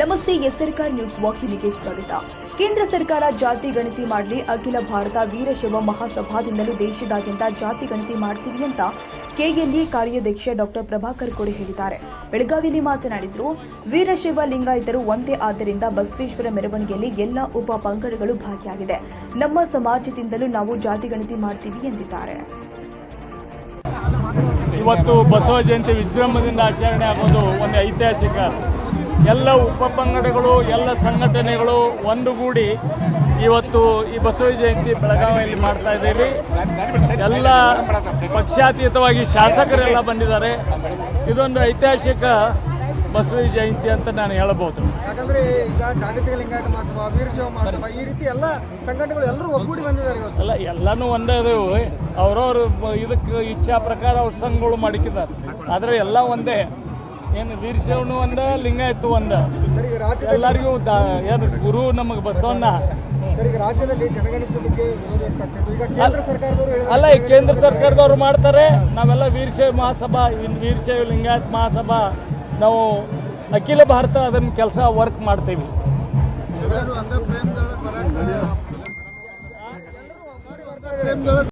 ನಮಸ್ತೆ ಎಸ್ಆರ್ಕಾರ್ ನ್ಯೂಸ್ ವಾಹಿನಿಗೆ ಸ್ವಾಗತ. ಕೇಂದ್ರ ಸರ್ಕಾರ ಜಾತಿ ಗಣತಿ ಮಾಡಲಿ, ಅಖಿಲ ಭಾರತ ವೀರಶೈವ ಮಹಾಸಭಾದಿಂದಲೂ ದೇಶದಾದ್ಯಂತ ಜಾತಿ ಗಣತಿ ಮಾಡ್ತೀವಿ ಅಂತ ಕೆಎಲ್ಇ ಕಾರ್ಯಾಧ್ಯಕ್ಷ ಡಾಕ್ಟರ್ ಪ್ರಭಾಕರ್ ಕೋಡೆ ಹೇಳಿದ್ದಾರೆ. ಬೆಳಗಾವಿಯಲ್ಲಿ ಮಾತನಾಡಿದ್ರು, ವೀರಶೈವ ಲಿಂಗಾಯತರು ಒಂದೇ ಆದ್ದರಿಂದ ಬಸವೇಶ್ವರ ಮೆರವಣಿಗೆಯಲ್ಲಿ ಎಲ್ಲ ಉಪ ಪಂಗಡಗಳು ಭಾಗಿಯಾಗಿದೆ. ನಮ್ಮ ಸಮಾಜದಿಂದಲೂ ನಾವು ಜಾತಿ ಗಣತಿ ಮಾಡ್ತೀವಿ ಎಂದಿದ್ದಾರೆ. ಇವತ್ತು ಬಸವ ಜಯಂತಿ ವಿಜೃಂಭದಿಂದ ಆಚರಣೆ ಆಗೋದು ಒಂದು ಐತಿಹಾಸಿಕ ಎಲ್ಲ ಉಪಪಂಗಡಗಳು ಎಲ್ಲ ಸಂಘಟನೆಗಳು ಒಂದುಗೂಡಿ ಇವತ್ತು ಈ ಬಸವ ಜಯಂತಿ ಬೆಳಗಾವಿಯಲ್ಲಿ ಮಾಡ್ತಾ ಇದ್ದೀವಿ ಎಲ್ಲ ಪಕ್ಷಾತೀತವಾಗಿ ಶಾಸಕರೆಲ್ಲ ಬಂದಿದ್ದಾರೆ. ಇದೊಂದು ಐತಿಹಾಸಿಕ ಬಸವ ಜಯಂತಿ ಅಂತ ನಾನು ಹೇಳಬಹುದು. ಯಾಕಂದ್ರೆ ಈಗ ಜಾಗತಿಕ ಲಿಂಗಾಯತ ಮಹಾಸಭಾ ವೀರಶೈವ ಮಹಾಸಭಾ ಈ ರೀತಿ ಎಲ್ಲ ಸಂಘಟನೆಗಳು ಎಲ್ಲರೂ ಒಗ್ಗೂಡಿ ಬಂದಿದ್ದಾರೆ ಇವತ್ತು. ಎಲ್ಲ ಎಲ್ಲನೂ ಒಂದೇ ಅದಾವು ಅವ್ರವ್ರ ಇದಕ್ಕೆ ಇಚ್ಛಾ ಪ್ರಕಾರ ಅವ್ರ ಸಂಘಗಳು ಮಾಡಿಕಿದ್ದಾರೆ ಆದರೆ ಎಲ್ಲ ಒಂದೇ. ಏನು ವೀರಶೈವನು ಒಂದ ಲಿಂಗಾಯತು ಒಂದ. ಎಲ್ಲರಿಗೂ ದ- ಏನು ಗುರು ನಮಗೆ ಬಸವಣ್ಣ. ಅಲ್ಲ ಈ ಕೇಂದ್ರ ಸರ್ಕಾರದವ್ರು ಮಾಡ್ತಾರೆ ನಾವೆಲ್ಲ ವೀರಶೈವ ಮಹಾಸಭಾ ಇನ್ ವೀರಶೈವ ಲಿಂಗಾಯತ್ ಮಹಾಸಭಾ ನಾವು ಅಖಿಲ ಭಾರತ ಅದನ್ನ ಕೆಲಸ ವರ್ಕ್ ಮಾಡ್ತೀವಿ. ಎಲ್ಲರೂ